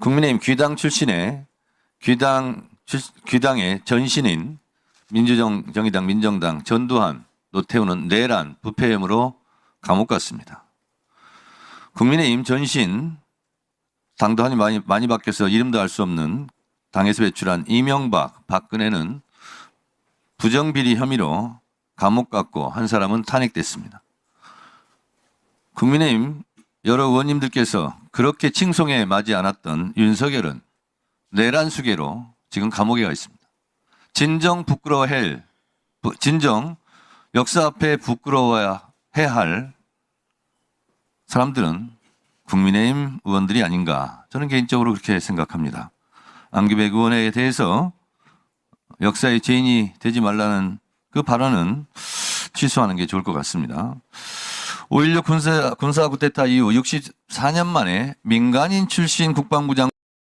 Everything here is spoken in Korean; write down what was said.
국민의힘 귀당 출신의 귀당 출- 귀당의 전신인 민주정 정의당 민정당 전두환 노태우는 내란 부패 혐의로 감옥 갔습니다. 국민의힘 전신 당도 한이 많이 많이 바뀌어서 이름도 알 수 없는 당에서 배출한 이명박 박근혜는 부정비리 혐의로 감옥 갔고 한 사람은 탄핵됐습니다. 국민의힘 여러 의원님들께서 그렇게 칭송에 맞지 않았던 윤석열은 내란 수계로 지금 감옥에 가 있습니다. 진정 부끄러워할 부- 진정 역사 앞에 부끄러워야 해야 할 사람들은 국민의힘 의원들이 아닌가 저는 개인적으로 그렇게 생각합니다. 안규백 의원에 대해서 역사의 죄인이 되지 말라는 그 발언은 취소하는 게 좋을 것 같습니다. 5.16 군사, 군사 쿠데타 이후 64년 만에 민간인 출신 국방부장